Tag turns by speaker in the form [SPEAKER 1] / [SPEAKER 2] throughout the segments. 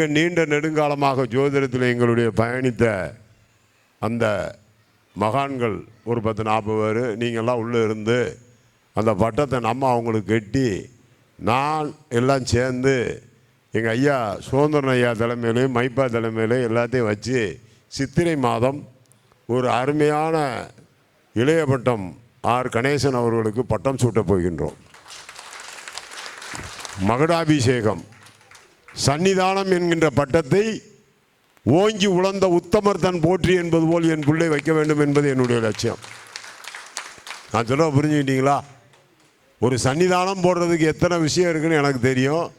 [SPEAKER 1] மிக நீண்ட நெடுங்காலமாக ஜோதிடத்தில் எங்களுடைய பயணித்த அந்த மகான்கள் ஒரு பத்து நாற்பது பேர் நீங்கள்லாம் உள்ளே இருந்து அந்த பட்டத்தை நம்ம அவங்களுக்கு கட்டி நான் எல்லாம் சேர்ந்து எங்கள் ஐயா சுதந்திரன் ஐயா தலைமையிலையும் மைப்பா தலைமையிலையும் எல்லாத்தையும் வச்சு சித்திரை மாதம் ஒரு அருமையான இளைய பட்டம் ஆர் கணேசன் அவர்களுக்கு பட்டம் சூட்டப் போகின்றோம். மகடாபிஷேகம். சன்னிதானம் என்கின்ற பட்டத்தை ஓங்கி உழந்த உத்தமர் தன் போற்றி என்பது போல் என் பிள்ளை வைக்க வேண்டும் என்பது என்னுடைய லட்சியம். நான் சொல்ல புரிஞ்சுக்கிட்டீங்களா? ஒரு சன்னிதானம் போடுறதுக்கு எத்தனை விஷயம் இருக்குன்னு எனக்கு தெரியும்.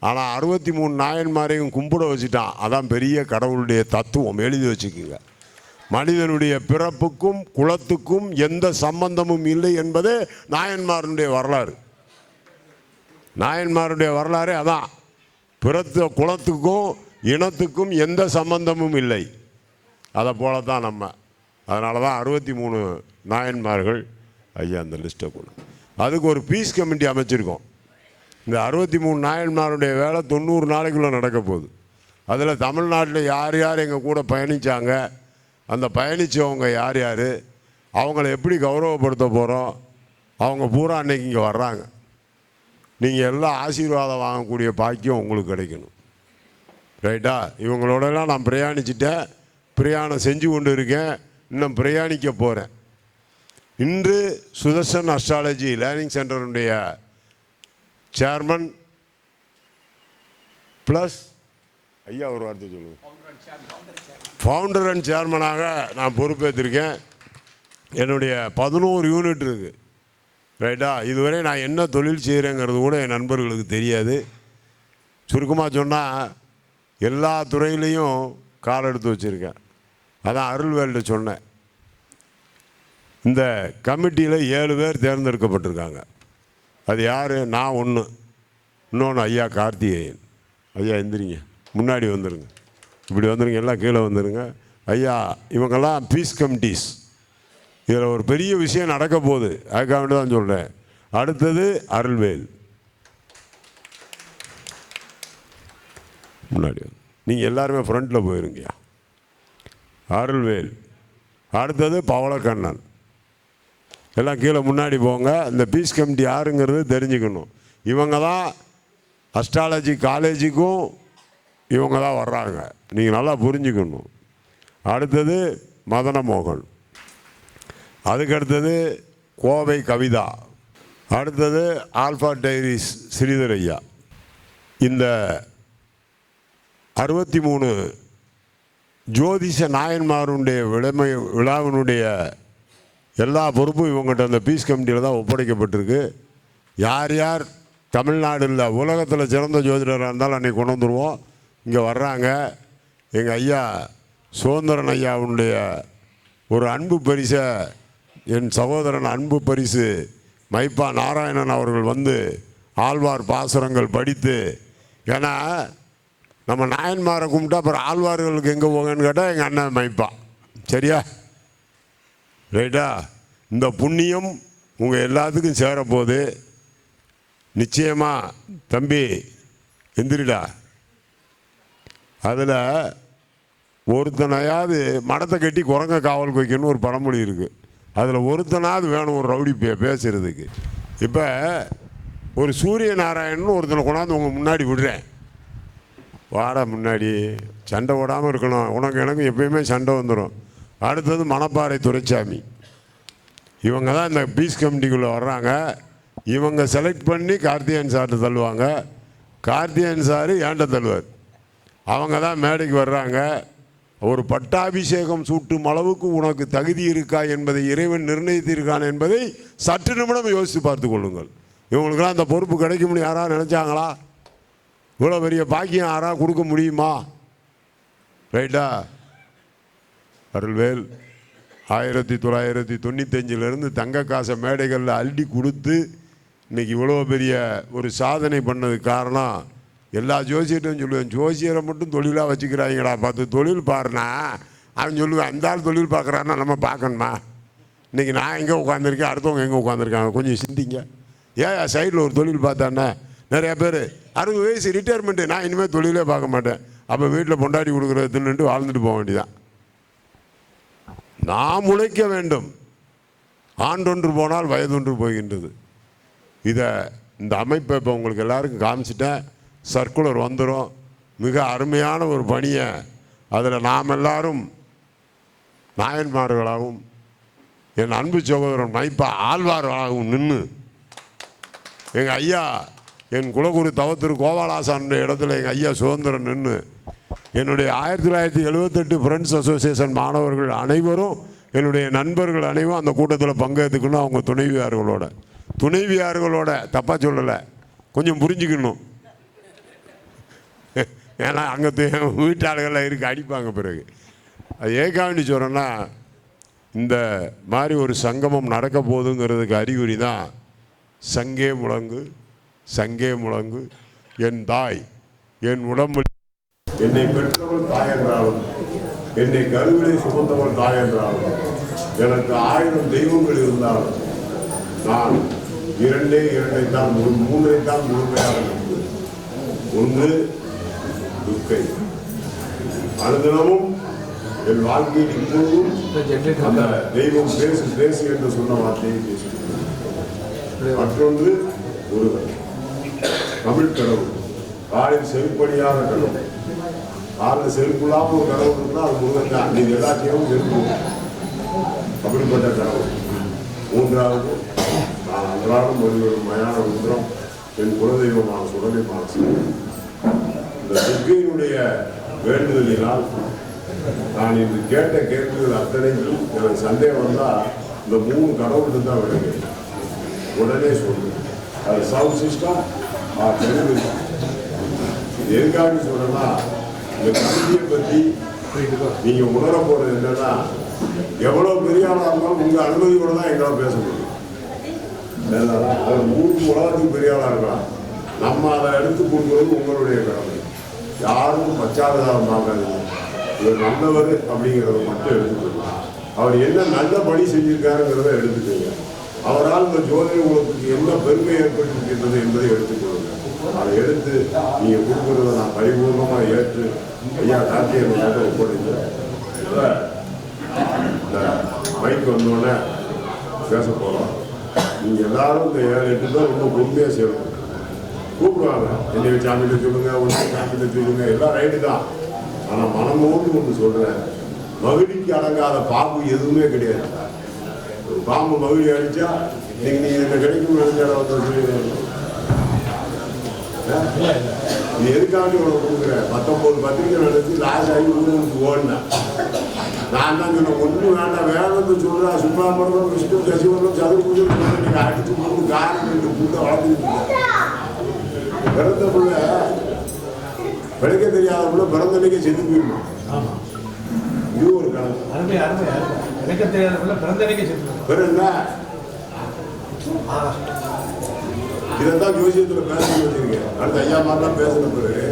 [SPEAKER 1] ஆனால் அறுபத்தி மூணு நாயன்மாரையும் கும்பிட வச்சுட்டான். அதான் பெரிய கடவுளுடைய தத்துவம். எழுதி வச்சுக்கோங்க. மனிதனுடைய பிறப்புக்கும் குலத்துக்கும் எந்த சம்பந்தமும் இல்லை என்பதே நாயன்மாரனுடைய வரலாறு. நாயன்மாருடைய வரலாறே அதான். பிறத்த குலத்துக்கும் இனத்துக்கும் எந்த சம்பந்தமும் இல்லை. அதை போல தான் நம்ம. அதனால தான் அறுபத்தி மூணு நாயன்மார்கள் ஐயா அந்த லிஸ்ட்டை கொடு அதுக்கு ஒரு பீஸ் கமிட்டி அமைச்சிருக்கோம். இந்த அறுபத்தி மூணு நாயன்மாருடைய வேலை தொண்ணூறு நாளைக்குள்ளே நடக்க போகுது. அதில் தமிழ்நாட்டில் யார் யார் எங்கள் கூட பயணித்தாங்க அந்த பயணித்தவங்க யார் யார் அவங்கள எப்படி கௌரவப்படுத்த போகிறோம் அவங்க பூரா அன்னைக்கு இங்கே வர்றாங்க. நீங்கள் எல்லாம் ஆசீர்வாதம் வாங்கக்கூடிய பாக்கியம் உங்களுக்கு கிடைக்கணும். ரைட்டா? இவங்களோடலாம் நான் பிரயாணிச்சிட்டேன். பிரயாணம் செஞ்சு கொண்டு இருக்கேன். இன்னும் பிரயாணிக்க போகிறேன் இன்று சுதர்சன் அஸ்ட்ராலஜி லேர்னிங் சென்டருடைய சேர்மன் ப்ளஸ் ஐயா ஒரு வார்த்தை சொல்லுங்கள் ஃபவுண்டர் அண்ட் சேர்மனாக நான் பொறுப்பேற்றிருக்கேன். என்னுடைய பதினோரு யூனிட் இருக்குது ரைட்டா? இதுவரை நான் என்ன தொழில் செய்கிறேங்கிறது கூட என் நண்பர்களுக்கு தெரியாது. சுருக்கமாக சொன்னால் எல்லா துறையிலையும் கால் எடுத்து வச்சுருக்கேன். அதான் அருள்வேல்ட சொன்னேன். இந்த கமிட்டியில் ஏழு பேர் தேர்ந்தெடுக்கப்பட்டிருக்காங்க. அது யார்? நான் ஒன்று இன்னொன்று ஐயா கார்த்திகேயன். ஐயா எந்திரிங்க. முன்னாடி வந்துடுங்க இப்படி வந்துடுங்க எல்லாம் கீழே வந்துடுங்க ஐயா இவங்கெல்லாம் பீஸ் கமிட்டிஸ். இதில் ஒரு பெரிய விஷயம் நடக்க போகுது. அதுக்காக வேண்டி தான் சொல்கிறேன் அடுத்தது அருள்வேல். முன்னாடி நீங்கள் எல்லாருமே ஃப்ரண்ட்டில் போயிருங்கய்யா. அருள்வேல். அடுத்தது பவளக்கண்ணன். எல்லாம் கீழே முன்னாடி போங்க. இந்த பீஸ் கமிட்டி யாருங்கிறது தெரிஞ்சுக்கணும். இவங்க தான் அஸ்ட்ராலஜி காலேஜுக்கும் இவங்க தான் வர்றாங்க. நீங்கள் நல்லா புரிஞ்சுக்கணும். அடுத்தது மதனமோகன். அதுக்கடுத்தது கோவை கவிதா. அடுத்தது ஆல்ஃபா டைரிஸ் ஸ்ரீதர் ஐயா இந்த அறுபத்தி மூணு ஜோதிஷ நாயன்மாருடைய விளமை விழாவினுடைய எல்லா பொறுப்பும் இவங்ககிட்ட அந்த பீஸ் கமிட்டியில் தான் ஒப்படைக்கப்பட்டிருக்கு. யார் யார் தமிழ்நாடு இல்லை உலகத்தில் சிறந்த ஜோதிடராக இருந்தாலும் அன்றைக்கி கொண்டு வந்துடுவோம் இங்கே வர்றாங்க. எங்கள் ஐயா சுதந்திரன் ஐயாவுடைய ஒரு அன்பு பரிசை என் சகோதரன் அன்பு பரிசு மைப்பா நாராயணன் அவர்கள் வந்து ஆழ்வார் பாசுரங்கள் படித்து ஏன்னா நம்ம நாயன்மாரை கும்பிட்டா அப்புறம் ஆழ்வார்களுக்கு எங்கே போங்கன்னு கேட்டால் எங்கள் அண்ணன் மைப்பா. சரியா? ரைட்டா? இந்த புண்ணியம் உங்கள் எல்லாத்துக்கும் சேரப்போகுது. நிச்சயமாக தம்பி எந்திரிடா. அதில் ஒருத்தனையாவது மடத்தை கட்டி குரங்க காவல் வைக்கணும்னு ஒரு பழமொழி இருக்குது அதில் ஒருத்தனாவது வேணும் ஒரு ரவுடி பே பேசுகிறதுக்கு இப்போ ஒரு சூரிய நாராயணன் ஒருத்தனை கொண்டாந்து உங்கள் முன்னாடி விடுறேன். வாடா முன்னாடி சண்டை ஓடாமல் இருக்கணும். உனக்கு எனக்கு எப்பயுமே சண்டை வந்துடும் அடுத்தது மணப்பாறை துரைச்சாமி. இவங்க தான் இந்த பீஸ் கமிட்டிக்குள்ளே வர்றாங்க. இவங்க செலக்ட் பண்ணி கார்த்திகேயன் சார்ட்டு தள்ளுவாங்க. கார்த்திகேயன் சார் ஏண்ட தள்ளுவார்? அவங்க தான் மேடைக்கு வர்றாங்க. ஒரு பட்டாபிஷேகம் சூட்டும் அளவுக்கு உனக்கு தகுதி இருக்கா என்பதை இறைவன் நிர்ணயித்திருக்கான் என்பதை சற்று நிமிடம் யோசித்து பார்த்து கொள்ளுங்கள். இவங்களுக்கெல்லாம் அந்த பொறுப்பு கிடைக்கும்னு யாராவது நினச்சாங்களா? இவ்வளோ பெரிய பாக்கியம் யாராவது கொடுக்க முடியுமா? ரைட்டா? அருள்வேல் ஆயிரத்தி தொள்ளாயிரத்தி தொண்ணூத்தஞ்சிலேருந்து தங்க காசை மேடைகளில் அள்ளி கொடுத்து இன்றைக்கி இவ்வளோ பெரிய ஒரு சாதனை பண்ணதுக்கு காரணம் எல்லா ஜோசியர்கிட்டையும் சொல்லுவேன் ஜோசியரை மட்டும் தொழிலாக வச்சுக்கிறாங்களா பார்த்து தொழில் பாருனா அவன் சொல்லுவேன் அந்த ஆள் தொழில் பார்க்குறான்னா நம்ம பார்க்கணுமா? இன்றைக்கி நான் எங்கே உட்காந்துருக்கேன் அடுத்தவங்க எங்கே உட்காந்துருக்காங்க கொஞ்சம் சிந்திங்க. ஏன் சைடில் ஒரு தொழில் பார்த்தானே? நிறைய பேர் அறுபது வயசு ரிட்டையர்மெண்ட்டு நான் இனிமேல் தொழிலே பார்க்க மாட்டேன். அப்போ வீட்டில் பொண்டாடி கொடுக்குறது தின்னுட்டு வாழ்ந்துட்டு போக வேண்டியதான் நாம் உழைக்க வேண்டும். ஆண்டொன்று போனால் வயதொன்று போகின்றது. இதை இந்த அமைப்பை இப்போ உங்களுக்கு எல்லாருக்கும் காமிச்சிட்டேன். சர்க்குலர் வந்துடும் மிக அருமையான ஒரு பணியை அதில் நாம் எல்லாரும் நாயன்மார்களாகவும் என் அன்பு சகோதரன் மைப்பா ஆழ்வார்களாகவும் நின்று எங்கள் ஐயா என் குலகுரு தவத்திரு கோபாலாசான் இடத்துல எங்கள் ஐயா சுதந்திரன் நின்று என்னுடைய ஆயிரத்தி தொள்ளாயிரத்தி எழுபத்தெட்டு ஃப்ரெண்ட்ஸ் அசோசியேஷன் மாணவர்கள் அனைவரும் என்னுடைய நண்பர்கள் அனைவரும் அந்த கூட்டத்தில் பங்கேற்றுக்கணும் அவங்க துணைவியார்களோட. துணைவியார்களோட தப்பாக சொல்லலை. கொஞ்சம் புரிஞ்சுக்கணும். ஏன்னா அங்கே வீட்டாளர்கள்லாம் இருக்கு அடிப்பாங்க பிறகு. அது ஏகாண்டி சொல்கிறேன்னா இந்த மாதிரி ஒரு சங்கமம் நடக்க போகுதுங்கிறதுக்கு அறிகுறி தான் சங்கே முழங்கு சங்கே முழங்கு என் தாய் என் உடம்பு என்னை பெற்றவள் தாய் என்றாலும் என்னை கருவிலை சுமந்தவள் தாய் என்றாலும் எனக்கு ஆயிரம் தெய்வங்கள் இருந்தாலும் நான் இரண்டே இரண்டை தான் மூன்றை தான் முழுமையாக ஒன்று துர்க்கை அனுதினமும் என் வாழ்க்கையில் இப்பொழுதும் அந்த தெய்வம் பேசு பேசு என்று சொன்ன வார்த்தையை பேசுகிறேன். மற்றொன்று ஒருவர். தமிழ் கடவுள். காலில் செருப்படியாத கடவுள். காலில் செருப்புலாம ஒரு கடவுள் இருந்தால் அது முருகன் தான். நீங்க எல்லாத்தையும் இருக்கும் அப்படிப்பட்ட கடவுள். மூன்றாவது நான் அன்றாடம் ஒருவரும் மயான ஒன்றும் என் குலதெய்வமான சுடலை பார்த்து. இந்த துர்கையினுடைய வேண்டுதலினால் நான் இன்று கேட்ட கேள்விகள் அத்தனைக்கும் எனக்கு சந்தேகம் வந்தால் இந்த மூணு கடவுள்கிட்ட தான் விடுங்க உடனே சொல்லு. அது சவுண்ட் சிஸ்டம் தெலுங்கு இது எதுக்காக சொல்றேன்னா இந்த கல்வியை பற்றி நீங்க உணர போறது என்னன்னா எவ்வளவு பெரிய ஆளா இருந்தாலும் உங்க கூட தான் எங்களால் பேச முடியும். அது மூணு உலகத்துக்கு பெரிய ஆளா இருக்கலாம். நம்ம அதை எடுத்து கொடுக்குறது உங்களுடைய கடமை. யாருக்கும் பச்சாதாரம் பார்க்காதீங்க இவர் நல்லவர் அப்படிங்கிறத மட்டும் எடுத்துக்கோங்க. அவர் என்ன நல்ல பணி செஞ்சிருக்காருங்கிறத எடுத்துக்கோங்க. அவரால் இந்த ஜோதிட உலகத்துக்கு என்ன பெருமை ஏற்பட்டிருக்கின்றது என்பதை எடுத்துக்கொள்ளுங்க. அதை எடுத்து நீங்க கொடுக்கறத நான் பரிபூர்ணமாக ஏற்று ஐயா கார்த்திகை ஒப்படைக்கிறேன் இப்ப மைக் வந்தோடனே பேச போகிறோம் நீங்கள் எல்லாரும் இந்த ஏழு எட்டு தான் ரொம்ப பொறுமையாக செய்யணும் கூப்பிடுவாங்க. என்னை சாமியில் சொல்லுங்க உன்னை சாமியில் சொல்லுங்க எல்லாம் ரைட்டு தான். ஆனால் மனமோடு ஒன்று சொல்கிறேன் மகிழ்ச்சிக்கு அடங்காத பாம்பு எதுவுமே கிடையாது. ஒரு பாம்பு மகிழி அடிச்சா நீங்க நீங்க இந்த கிடைக்கும் நினைச்சா நீ எதுக்காண்டி உனக்கு கொடுக்குற? பத்தொன்பது பத்திரிகை நடத்தி லாஸ் ஆகி ஊருக்கு ஓடினேன் நான் தான் சொன்னேன்? ஒன்றும் வேண்டாம். வேணும்னு சொல்றா சுப்பிரமணியம் விஷ்ணு சசிவரம் சதுர பூஜை நீங்க அடிச்சு மூணு காரணம் ரெண்டு பூட்டை வளர்த்துக்கிட்டு இருக்கேன். பிறந்த புள்ள பிழைக்க தெரியாத புள்ள பிறந்தன்னைக்கு செத்து போயிடணும். இது ஒரு கணக்கு
[SPEAKER 2] அருமை அருமை எனக்கு தெரியாத பிறந்தனைக்கு செத்து
[SPEAKER 1] வேற என்ன இதைத்தான் ஜோசியத்துல பேச வச்சிருக்கேன். அடுத்த ஐயா மாதிரிலாம் பேசின பிறகு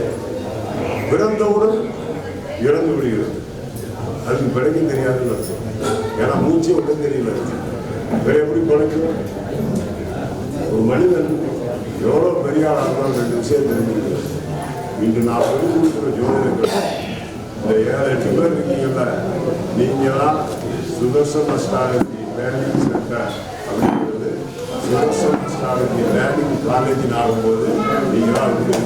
[SPEAKER 1] பிறந்தவுடன் இறந்து விடுகிறது. அதுக்கு பிழைக்க தெரியாதுன்னு அர்த்தம். ஏன்னா மூச்சு ஒன்றும் தெரியல. வேற எப்படி பிழைக்கும் ஒரு மனிதன் எவ்வளோ பெரிய ஆளாக ரெண்டு விஷயம் தெரிஞ்சுக்கணும் இன்று நான் சொல்லி கொடுக்குற ஜோதிடர்கள் இந்த ஏழு எட்டு பேர் இருக்கீங்கல்ல நீங்களாம் சுதர்சன அஸ்ட்ராலஜி லேர்னிங் சென்டர் அப்படிங்கிறது சுதர்சன அஸ்ட்ராலஜி லேர்னிங் காலேஜின் ஆகும்போது நீங்களாம் வந்து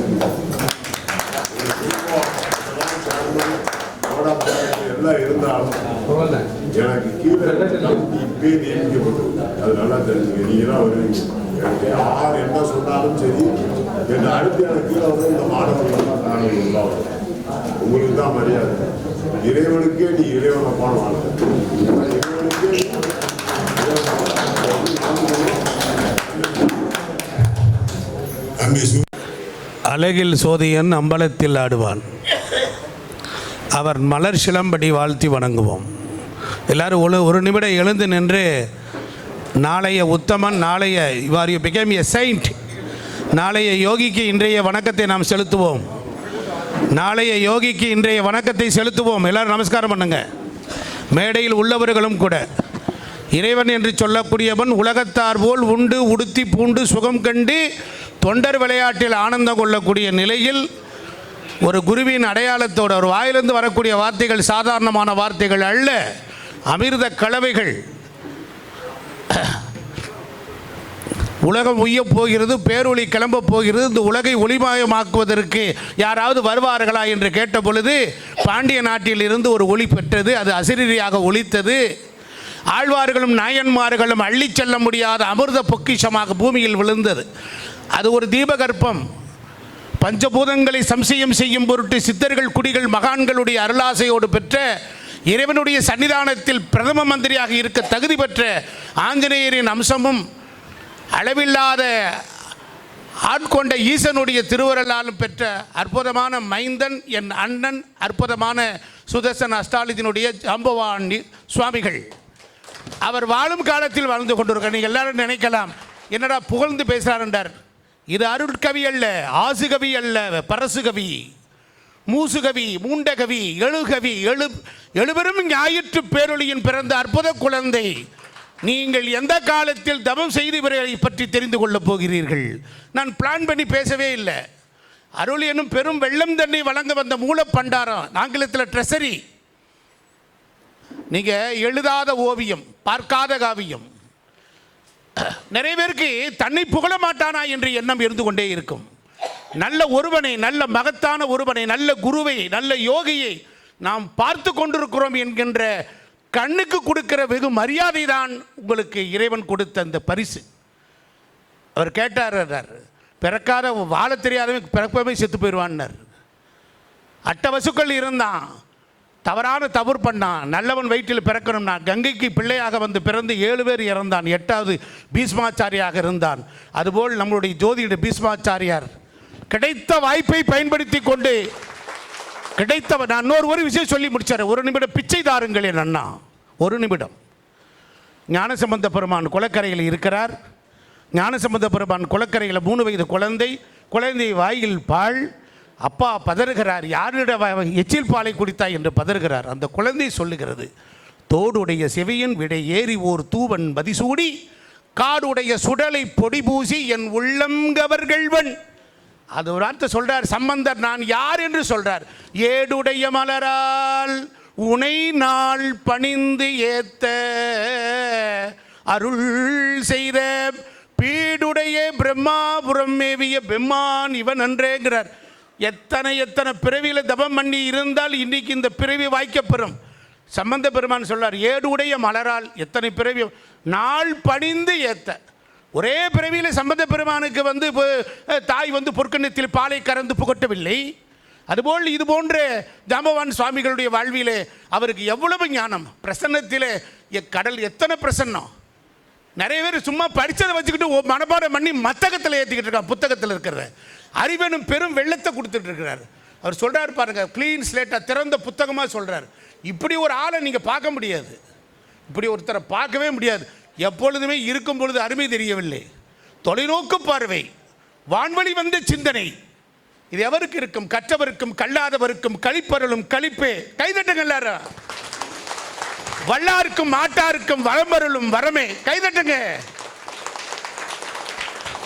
[SPEAKER 1] எல்லாம் இருந்தாலும் எனக்கு கீழே கமிட்டி நியமிக்கப்பட்டது அது நல்லா தெரிஞ்சுங்க நீங்க தான் வருவீங்க யார் என்ன சொன்னாலும் சரி என்ன அடுத்து எனக்கு கீழே வந்து இந்த மாணவர்கள் தான் நான் உண்டாகும் உங்களுக்கு தான் மரியாதை இறைவனுக்கே நீ இறைவனப்பான வாழ்க்கை இறைவனுக்கே
[SPEAKER 3] அழகில் சோதியன் அம்பலத்தில் ஆடுவான். அவர் மலர் சிலம்படி வாழ்த்தி வணங்குவோம். எல்லாரும் ஒரு ஒரு நிமிடம் எழுந்து நின்று நாளைய உத்தமன் நாளைய இவ்வாறு யூ பிகேம் எ செயின்ட் நாளைய யோகிக்கு இன்றைய வணக்கத்தை நாம் செலுத்துவோம். நாளைய யோகிக்கு இன்றைய வணக்கத்தை செலுத்துவோம். எல்லாரும் நமஸ்காரம் பண்ணுங்க. மேடையில் உள்ளவர்களும் கூட. இறைவன் என்று சொல்லக்கூடியவன் உலகத்தார் போல் உண்டு உடுத்தி பூண்டு சுகம் கண்டு தொண்டர் விளையாட்டில் ஆனந்தம் கொள்ளக்கூடிய நிலையில் ஒரு குருவின் அடையாளத்தோடு ஒரு வாயிலிருந்து வரக்கூடிய வார்த்தைகள் சாதாரணமான வார்த்தைகள் அல்ல. அமிர்த கலவைகள். உலகம் உய்யப் போகிறது பேரொளி கிளம்பப் போகிறது இந்த உலகை ஒளிமயமாக்குவதற்கு யாராவது வருவார்களா என்று கேட்ட பொழுது பாண்டிய நாட்டில் இருந்து ஒரு ஒளி பெற்றது அது அசிரியாக ஒழித்தது ஆழ்வார்களும் நாயன்மார்களும் அள்ளிச் செல்ல முடியாத அமிர்த பொக்கிஷமாக பூமியில் விழுந்தது. அது ஒரு தீபகற்பம். பஞ்சபூதங்களை சம்சயம் செய்யும் பொருட்டு சித்தர்கள் குடிகள் மகான்களுடைய அருளாசையோடு பெற்ற இறைவனுடைய சன்னிதானத்தில் பிரதம மந்திரியாக இருக்க தகுதி பெற்ற ஆஞ்சநேயரின் அம்சமும் அளவில்லாத ஆட்கொண்ட ஈசனுடைய திருவருளாலும் பெற்ற அற்புதமான மைந்தன் என் அண்ணன் அற்புதமான சுதர்சன் அஸ்டாலஜினுடைய ஜாம்பவாணி சுவாமிகள். அவர் வாழும் காலத்தில் வாழ்ந்து கொண்டிருக்க நீங்கள் எல்லாரும் நினைக்கலாம் என்னடா புகழ்ந்து பேசுகிறார் என்றார். இது அருட்கவி அல்ல ஆசுகவி அல்ல பரசுகவி. மூசுகவி மூண்டகவி எழுகவி எழு எழுபெரும் ஞாயிற்று பேரொழியின் பிறந்த அற்புத குழந்தை. நீங்கள் எந்த காலத்தில் தவம் செய்து இவர்களை பற்றி தெரிந்து கொள்ளப் போகிறீர்கள்? நான் பிளான் பண்ணி பேசவே இல்லை. அருள் எனும் பெரும் வெள்ளம் தண்ணி வழங்க வந்த மூலப்பண்டாரம் ஆங்கிலத்தில் ட்ரெசரி நீங்கள் எழுதாத ஓவியம் பார்க்காத காவியம். நிறைய பேருக்கு தன்னை புகழ மாட்டானா என்று எண்ணம் இருந்து கொண்டே இருக்கும். நல்ல ஒருவனை நல்ல மகத்தான ஒருவனை நல்ல குருவை நல்ல யோகியை நாம் பார்த்து கொண்டிருக்கிறோம் என்கின்ற கண்ணுக்கு கொடுக்கிற வெகு மரியாதை தான் உங்களுக்கு இறைவன் கொடுத்த அந்த பரிசு. அவர் கேட்டார் பிறக்காத வாழ தெரியாதவன் பிறப்பவே செத்து போயிடுவான்னார். அட்ட வசுக்கள் இருந்தான். தவறான தவறு பண்ணான். நல்லவன் வயிற்றில் பிறக்கணும்னா கங்கைக்கு பிள்ளையாக வந்து பிறந்து ஏழு பேர் இறந்தான். எட்டாவது பீஷ்மாச்சாரியாக இருந்தான். அதுபோல் நம்மளுடைய ஜோதிட பீஷ்மாச்சாரியார் கிடைத்த வாய்ப்பை பயன்படுத்தி கொண்டு கிடைத்தவர் நான் இன்னொரு ஒரு விஷயம் சொல்லி முடிச்சார் ஒரு நிமிடம் பிச்சை தாருங்கள் என் அண்ணா. ஒரு நிமிடம். ஞானசம்பந்த பெருமான் குளக்கரையில் இருக்கிறார். ஞானசம்பந்த பெருமான் குளக்கரையில் மூணு வயது குழந்தை. குழந்தை வாயில் பால். அப்பா பதறுகிறார். யாரிடம் எச்சில் பாலை குடித்தாய் என்று பதறுகிறார். அந்த குழந்தை சொல்லுகிறது தோடுடைய செவியின் விடை ஏறி ஓர் தூவன் மதிசூடி காடுடைய சுடலை பொடி பூசி என் உள்ளங்கவர்கள்வன் அது ஒரு அர்த்தம் சொல்றார் சம்பந்தர் நான் யார் என்று சொல்றார். ஏடுடைய மலரால் உனை நாள் பணிந்து ஏத்த அருள் செய்த பீடுடைய பிரம்மாபுரம் மேவிய பெம்மான் இவன் அன்றேங்கிறார் எத்தனை எத்தனை பிறவியில் தபம் பண்ணி இருந்தால் இன்னைக்கு இந்த பிறவி வாய்க்கப்பெறும். சம்பந்த பெருமான் சொல்றார் ஏடுடைய மலரால் எத்தனை பிறவி நாள் பணிந்து ஏத்த. ஒரே பிறவியில் சம்பந்த பெருமானுக்கு வந்து இப்போ, தாய் வந்து பொற்கண்ணத்தில் பாலை கறந்து புகட்டவில்லை. அதுபோல் இது போன்ற ஜாம்பவான் சுவாமிகளுடைய வாழ்விலே அவருக்கு எவ்வளவு ஞானம்? பிரசன்னத்திலே கடல் எத்தனை பிரசன்னம்? நிறைய பேர் சும்மா படிச்சதை வச்சுக்கிட்டு மனப்பாடம் பண்ணி மத்தகத்தில் ஏற்றிக்கிட்டு இருக்கான் புத்தகத்தில் இருக்கிற அறிவனும் பெரும் வெள்ளத்தை கொடுத்துட்டு இருக்கிறார். அவர் சொல்கிறார் பாருங்க க்ளீன் ஸ்லேட்டாக திறந்த புத்தகமாக சொல்கிறார் இப்படி ஒரு ஆளை நீங்கள் பார்க்க முடியாது. இப்படி ஒருத்தரை பார்க்கவே முடியாது. எப்பொழுதுமே இருக்கும் பொழுது அருமை தெரியவில்லை. தொலைநோக்கு பார்வை வான்வழி வந்த சிந்தனை. இது எவருக்கு இருக்கும்? கற்றவருக்கும் கல்லாதவருக்கும் கழிப்பருளும் கழிப்பே. கைதட்டுங்க எல்லாரும். வல்லாருக்கும் ஆட்டாருக்கும் வளம்பருளும் வரமே. கைதட்டுங்க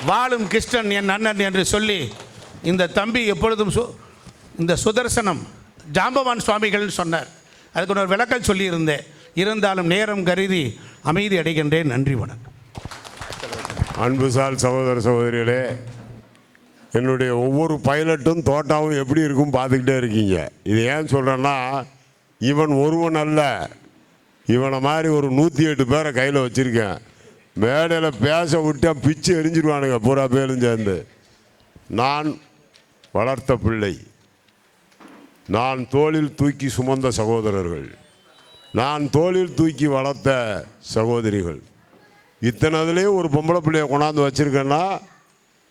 [SPEAKER 3] வாழும் கிருஷ்ணன் என் அண்ணன் என்று சொல்லி இந்த தம்பி எப்பொழுதும் சு இந்த சுதர்சனம் ஜாம்பவான் சுவாமிகள்னு சொன்னார். அதுக்கு ஒரு விளக்கம் சொல்லியிருந்தேன். இருந்தாலும் நேரம் கருதி அமைதி அடைகின்றேன். நன்றி வணக்கம்.
[SPEAKER 1] அன்புசால் சகோதர சகோதரிகளே என்னுடைய ஒவ்வொரு பைலட்டும் தோட்டாவும் எப்படி இருக்கும் பார்த்துக்கிட்டே இருக்கீங்க. இது ஏன் சொல்கிறேன்னா இவன் ஒருவன் அல்ல. இவனை மாதிரி ஒரு நூற்றி எட்டு பேரை கையில் வச்சுருக்கேன். மேடையில் பேச விட்டா பிச்சு எரிஞ்சிருவானுங்க பூரா பேரும் சேர்ந்து. நான் வளர்த்த பிள்ளை. நான் தோளில் தூக்கி சுமந்த சகோதரர்கள். நான் தோளில் தூக்கி வளர்த்த சகோதரிகள். இத்தனை அதுலேயும் ஒரு பொம்பளை பிள்ளைய கொண்டாந்து வச்சுருக்கேன்னா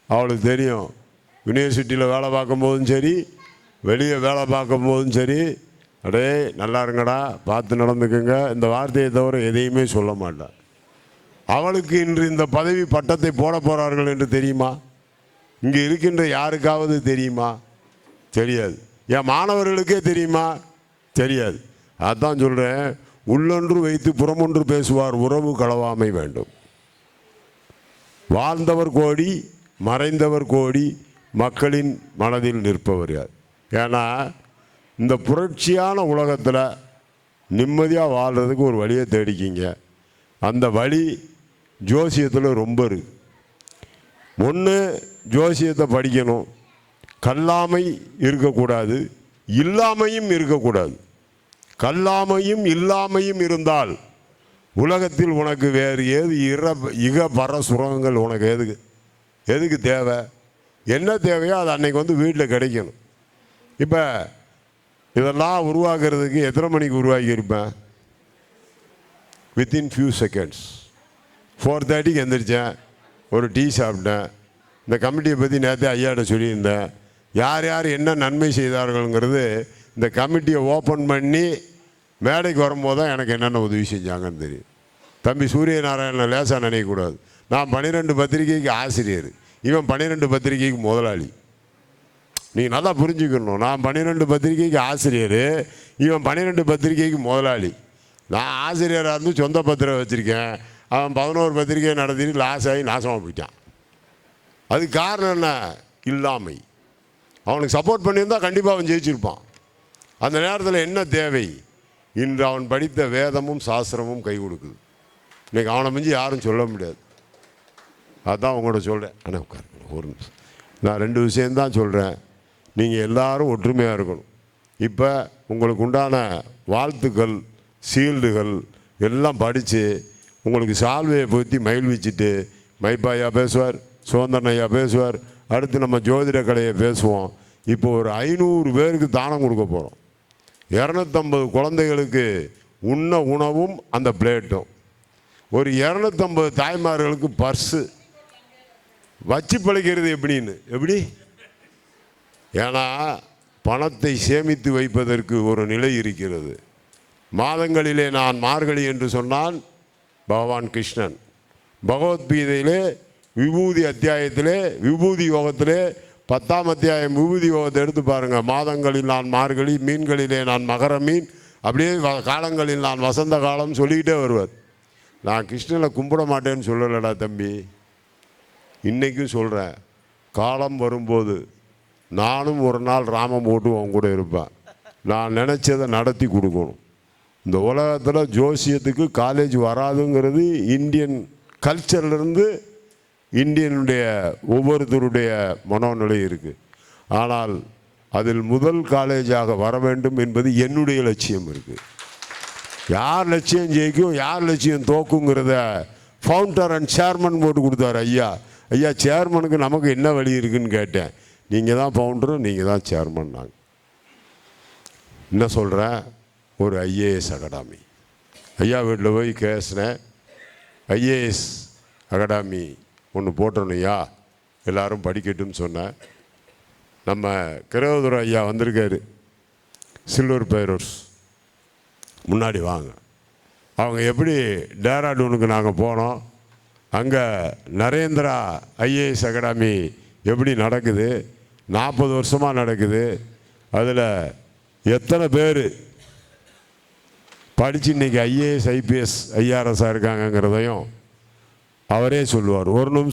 [SPEAKER 1] அவளுக்கு தெரியும். யூனிவர்சிட்டியில் வேலை பார்க்கும்போதும் சரி வெளியே வேலை பார்க்கும்போதும் சரி அடே நல்லா இருங்கடா பார்த்து நடந்துக்குங்க இந்த வார்த்தையை தவிர எதையுமே சொல்ல மாட்டான் அவளுக்கு இன்று இந்த பதவி பட்டத்தை போட போகிறார்கள் என்று தெரியுமா? இங்கே இருக்கின்ற யாருக்காவது தெரியுமா? தெரியாது. என் மாணவர்களுக்கே தெரியுமா? தெரியாது. அதான் சொல்கிறேன் உள்ளொன்று வைத்து புறமொன்று பேசுவார் உறவு களவாமை வேண்டும். வாழ்ந்தவர் கோடி மறைந்தவர் கோடி மக்களின் மனதில் நிற்பவர் யார்? ஏன்னா இந்த புரட்சியான உலகத்தில் நிம்மதியாக வாழ்கிறதுக்கு ஒரு வழியை தேடிக்கிங்க. அந்த வழி ஜோசியத்தில் ரொம்ப இருக்கு. ஒன்று ஜோசியத்தை படிக்கணும். கல்லாமை இருக்கக்கூடாது இல்லாமையும் இருக்கக்கூடாது. கல்லாமையும் இல்லாமையும் இருந்தால் உலகத்தில் உனக்கு வேறு ஏது இற இக பர சுரங்கள் உனக்கு எதுக்கு? எதுக்கு தேவை? என்ன தேவையோ அது அன்னைக்கு வந்து வீட்டில் கிடைக்கணும். இப்போ இதெல்லாம் உருவாக்குறதுக்கு எத்தனை மணிக்கு உருவாக்கியிருப்பேன்? வித்தின் ஃபியூ செகண்ட்ஸ் ஃபோர் தேர்ட்டிக்கு எந்திரிச்சேன் ஒரு டீ சாப்பிட்டேன். இந்த கமிட்டியை பற்றி நேற்றே ஐயாட்ட சொல்லியிருந்தேன். யார் யார் என்ன நன்மை செய்தார்கள்ங்கிறது இந்த கமிட்டியை ஓப்பன் பண்ணி மேடைக்கு வரும்போது தான் எனக்கு என்னென்ன உதவி செஞ்சாங்கன்னு தெரியும். தம்பி சூரியநாராயணன் லேசாக நினைக்கக்கூடாது நான் பன்னிரெண்டு பத்திரிகைக்கு ஆசிரியர். இவன் பன்னிரெண்டு பத்திரிகைக்கு முதலாளி. நீ நல்லா புரிஞ்சுக்கணும். நான் பன்னிரெண்டு பத்திரிகைக்கு ஆசிரியர். இவன் பன்னிரெண்டு பத்திரிகைக்கு முதலாளி. நான் ஆசிரியராக இருந்து சொந்த பத்திரிகை வச்சுருக்கேன். அவன் பதினோரு பத்திரிகையை நடத்திட்டு லாஸ் ஆகி நாசமாக போயிட்டான். அதுக்கு காரணம் என்ன? இல்லாமை. அவனுக்கு சப்போர்ட் பண்ணியிருந்தால் கண்டிப்பாக அவன் ஜெயிச்சிருப்பான். அந்த நேரத்தில் என்ன தேவை? இன்று அவன் படித்த வேதமும் சாஸ்திரமும் கை கொடுக்குது. இன்றைக்கி அவனை மிஞ்சி யாரும் சொல்ல முடியாது. அதான் உங்களோட சொல்கிறேன் ஆனால் உட்காருங்க. ஒரு நிமிஷம். நான் ரெண்டு விஷயந்தான் சொல்கிறேன் நீங்கள் எல்லாரும் ஒற்றுமையாக இருக்கணும். இப்போ உங்களுக்கு உண்டான வாழ்த்துக்கள் சீல்டுகள் எல்லாம் படித்து உங்களுக்கு சால்வையை பொத்தி மயில் வச்சுட்டு மைப்பாயா பேசுவார் சுதந்திரனையா பேசுவார். அடுத்து நம்ம ஜோதிட கலையை பேசுவோம். இப்போ ஒரு ஐநூறு பேருக்கு தானம் கொடுக்க போகிறோம் இரநூத்தம்பது குழந்தைகளுக்கு உண்ண உணவும் அந்த பிளேட்டும். ஒரு இரநூத்தம்பது தாய்மார்களுக்கு பர்ஸு. வச்சு பழிக்கிறது எப்படின்னு? எப்படி? ஏன்னா பணத்தை சேமித்து வைப்பதற்கு ஒரு நிலை இருக்கிறது. மாதங்களிலே நான் மார்கழி என்று சொன்னான் பகவான் கிருஷ்ணன். பகவத்கீதையிலே விபூதி அத்தியாயத்திலே விபூதி யோகத்திலே பத்தாம் அத்தியாயம் விபூதி ஓகத்தை எடுத்து பாருங்க. மாதங்களில் நான் மார்கழி மீன்களிலே நான் மகர மீன். அப்படியே வ- காலங்களில் நான் வசந்த காலம் சொல்லிக்கிட்டே வருவார். நான் கிருஷ்ணனை கும்பிட மாட்டேன்னு சொல்லலடா தம்பி. இன்றைக்கும் சொல்கிறேன் காலம் வரும்போது நானும் ஒரு நாள் ராமம் போட்டு உன் கூட இருப்பேன். நான் நினச்சதை நடத்தி கொடுக்கணும். இந்த உலகத்தில் ஜோசியத்துக்கு காலேஜ் வராதுங்கிறது இந்தியன் கல்ச்சர்லேருந்து இந்தியனுடைய ஒவ்வொருத்தருடைய மனோநிலை இருக்குது ஆனால் அதில் முதல் காலேஜாக வர வேண்டும் என்பது என்னுடைய லட்சியம் இருக்குது யார் லட்சியம் ஜெயிக்கும் யார் லட்சியம் தோக்குங்கிறத ஃபவுண்டர் அண்ட் சேர்மன் போட்டு கொடுத்தாரு ஐயா. ஐயா சேர்மனுக்கு நமக்கு என்ன வழி இருக்குன்னு கேட்டேன். நீங்கள் தான் ஃபவுண்டரும் நீங்கள் தான் சேர்மன் நாங்கள் என்ன சொல்கிறேன் ஒரு ஐஏஎஸ் அகாடமி. ஐயா வீட்டில் போய் கேசினேன். ஐஏஎஸ் அகாடமி ஒன்று போட்டோன்னையா? எல்லாரும் படிக்கட்டும்னு சொன்னேன். நம்ம கிரகதுர ஐயா வந்திருக்காரு. சில்வர் பைரோஸ் முன்னாடி வாங்க. அவங்க எப்படி டேராடூனுக்கு நாங்கள் போனோம். அங்கே நரேந்திரா ஐஏஎஸ் அகாடமி எப்படி நடக்குது? நாற்பது வருஷமாக நடக்குது. அதில் எத்தனை பேர்? படித்து இன்னைக்கு ஐஏஎஸ் ஐபிஎஸ் ஐஆர்எஸ்ஸாக இருக்காங்கங்கிறதையும் அவரே சொல்லுவார். ஒரு நிமிஷம்